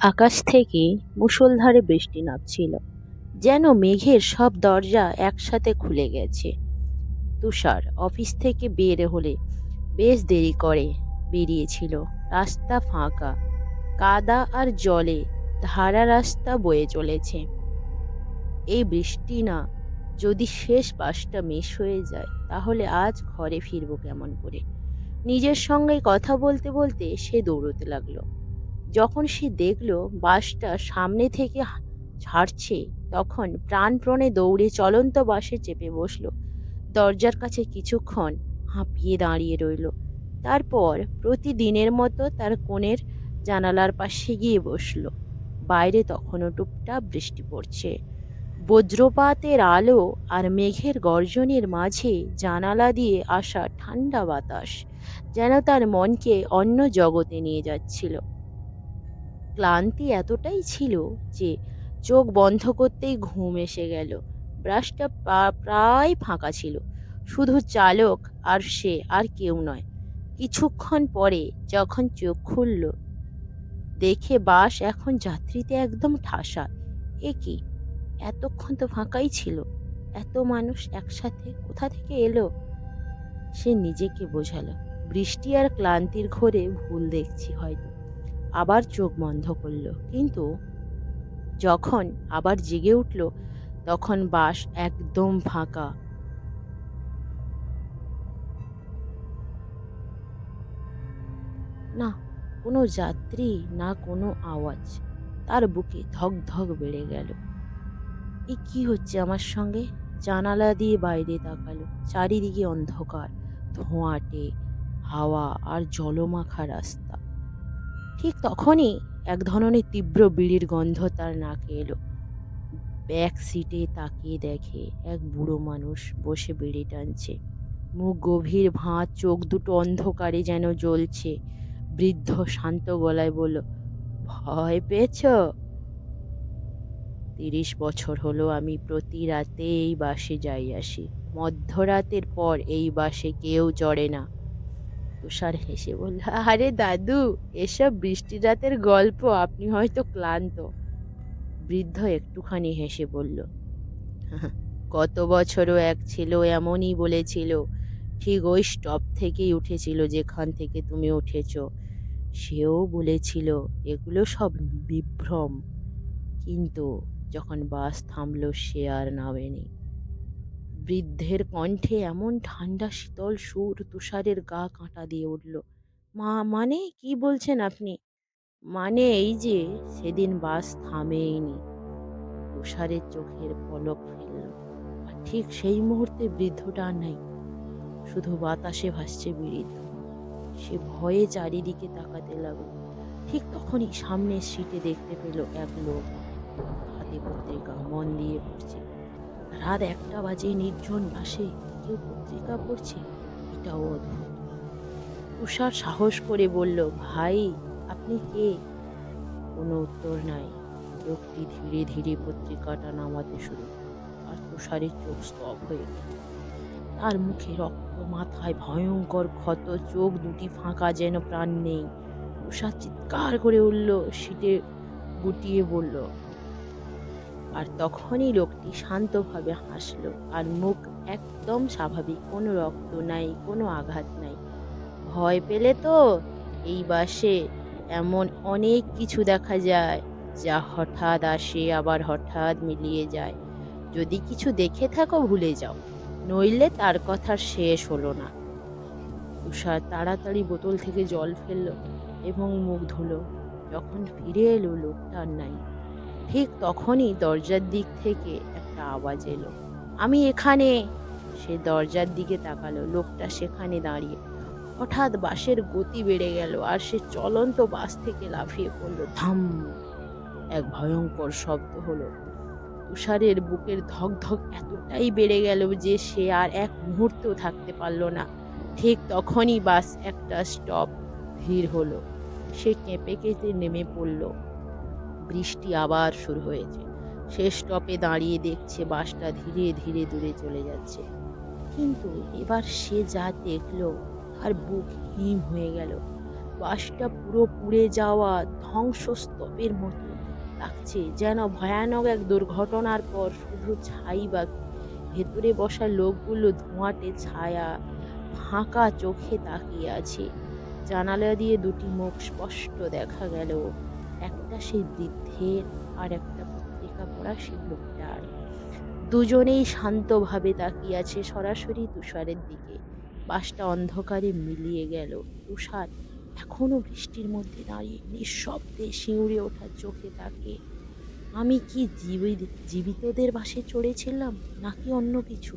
আকাশ থেকে মুষলধারে বৃষ্টি নামছিল, যেন মেঘের সব দরজা একসাথে খুলে গেছে। তুষার অফিস থেকে বের হলে বেশ দেরি করে বেরিয়েছিল, রাস্তা ফাঁকা, কাদা আর জলে ধারা রাস্তা বয়ে চলেছে। এই বৃষ্টি না, যদি শেষ বাসটা মিস হয়ে যায়, তাহলে আজ ঘরে ফিরবো কেমন করে? নিজের সঙ্গে কথা বলতে বলতে সে দৌড়তে লাগল। যখন সে দেখল বাসটা সামনে থেকে ছাড়ছে, তখন প্রাণপ্রণে দৌড়ে চলন্ত বাসে চেপে বসল। দরজার কাছে কিছুক্ষণ হাঁপিয়ে দাঁড়িয়ে রইল। তারপর প্রতিদিনের মতো তার কোণের জানালার পাশে গিয়ে বসল। বাইরে তখনও টুপটাপ বৃষ্টি পড়ছে। বজ্রপাতের আলো আর মেঘের গর্জনের মাঝে জানালা দিয়ে আসা ঠান্ডা বাতাস যেন তার মনকে অন্য জগতে নিয়ে যাচ্ছিল। ক্লান্তি এতটাই ছিল যে চোখ বন্ধ করতেই ঘুম এসে গেল। ব্রাশটা প্রায় ফাঁকা ছিল। শুধু চালক আর সে আর কেউ নয়। কিছুক্ষণ পরে যখন চোখ খুলল, দেখে বাস এখন যাত্রীতে একদম ঠাসা। এ কি? এতক্ষণ তো ফাঁকাই ছিল। এত মানুষ একসাথে কোথা থেকে এলো? সে নিজেকে বোঝালো। বৃষ্টি আর ক্লান্তির ঘোরে ভুল দেখছি হয়তো। আবার চোখ বন্ধ করল। কিন্তু যখন আবার জেগে উঠল, তখন বাস একদম ফাঁকা। না, কোনো যাত্রী, না কোনো আওয়াজ। তার বুকে ধক ধক বেড়ে গেল। এ কি হচ্ছে আমার সঙ্গে? জানালা দিয়ে বাইরে তাকালো। চারিদিকে অন্ধকার, ধোঁয়াটে, হাওয়া আর জলমাখা রাস্তা। ঠিক তখনই এক ধরনের তীব্র বিড়ির গন্ধ তার নাকে এলো। ব্যাক সিটে তাকিয়ে দেখে এক বুড়ো মানুষ বসে বিড়ি টানছে। মুখ গভীর ভাঁজ, চোখ দুটো অন্ধকারে যেন জ্বলছে। বৃদ্ধ শান্ত গলায় বলল, ভয় পেয়েছ? তিরিশ বছর হলো আমি প্রতি রাতে এই বাসে যাই আসি। মধ্যরাতের পর এই বাসে কেউ চড়ে না। তুষার হেসে বলল, আরে দাদু, এসব বৃষ্টি রাতের গল্প, আপনি হয়তো ক্লান্ত। বৃদ্ধ একটুখানি হেসে বলল গত বছরও এক ছিল এমনই বলেছিল, ঠিক ওই স্টপ থেকেই উঠেছিল যেখান থেকে তুমি উঠেছ। সেও বলেছিল, এগুলো সব বিভ্রম। কিন্তু যখন বাস থামলো, সে আর নামেনি। বৃদ্ধের কণ্ঠে এমন ঠান্ডা শীতল সুর তুষারের গা কাঁটা দিয়ে উঠল। মা মানে কি বলছেন আপনি? মানে এই যে, সেদিন বাস থামেইনি। তুষারের চোখের পলক ফেলল। আর ঠিক সেই মুহূর্তে বৃদ্ধটা আর নাই। শুধু বাতাসে ভাসছে ধোঁয়া। সে ভয়ে চারিদিকে তাকাতে লাগল। ঠিক তখনই সামনের সিটে দেখতে পেল এক লোক। হাতে পত্রিকা, মন দিয়ে পড়ছে। রাত একটা বাজে নির্জন বাসে কেউ পত্রিকা পড়ছে, এটাও অদ্ভুত। তুষার সাহস করে বলল, ভাই, আপনি কে? কোনো উত্তর নাই। লোকটি ধীরে ধীরে পত্রিকাটা নামাতে শুরু আর তুষারের চোখ স্তব হয়ে গেল। তার মুখে রক্ত, মাথায় ভয়ঙ্কর ক্ষত, চোখ দুটি ফাঁকা যেন প্রাণ নেই। তুষার চিৎকার করে উঠল, সিটে গুটিয়ে বলল আর তখনই লোকটি শান্তভাবে হাসল আর মুখ একদম স্বাভাবিক, কোনো রক্ত নাই, কোনো আঘাত নাই। ভয় পেলে তো এই বাসে এমন অনেক কিছু দেখা যায়, যা হঠাৎ আসে, আবার হঠাৎ মিলিয়ে যায়। যদি কিছু দেখে থাকো, ভুলে যাও, নইলে তার কথা শেষ হলো না। তুষার তাড়াতাড়ি বোতল থেকে জল ফেলল এবং মুখ ধুলো। যখন ফিরে এলো, লোকটা নাই। ঠিক তখনই দরজার দিক থেকে একটা আওয়াজ এলো। আমি এখানে! সে দরজার দিকে তাকালো, লোকটা সেখানে দাঁড়িয়ে। হঠাৎ বাসের গতি বেড়ে গেল আর সে চলন্ত বাস থেকে লাফিয়ে পড়ল। ধাম! এক ভয়ঙ্কর শব্দ হলো। তুষারের বুকের ধকধক এতটাই বেড়ে গেল যে সে আর এক মুহূর্তও থাকতে পারল না। ঠিক তখনই বাস একটা স্টপ ভিড় হলো। সে কেঁপে কেঁপে নেমে পড়ল। বৃষ্টি আবার শুরু হয়েছে। সে স্টপে দাঁড়িয়ে দেখছে বাসটা ধীরে ধীরে দূরে চলে যাচ্ছে। কিন্তু এবার সে যা দেখল, তার বুক হিম হয়ে গেল। বাসটা পুরো পুড়ে যাওয়া ধ্বংসস্তূপের মতো লাগছে, যেন ভয়ানক এক দুর্ঘটনার পর শুধু ছাই বাকি। ভেতরে বসা লোকগুলো ধোঁয়াটে ছায়া ফাঁকা চোখে তাকিয়ে আছে। জানালা দিয়ে দুটি মুখ স্পষ্ট দেখা গেল। একটা সেই বৃদ্ধের আর একটা পত্রিকা পড়া সেই লোকটার। দুজনেই শান্তভাবে তাকিয়ে আছে সরাসরি তুষারের দিকে। বাসটা অন্ধকারে মিলিয়ে গেল। তুষার এখনও বৃষ্টির মধ্যে দাঁড়িয়ে নিঃশব্দে শিউরে ওঠার চোখে তাকে। আমি কি জীবিত, জীবিতদের বাসে চড়েছিলাম নাকি অন্য কিছু?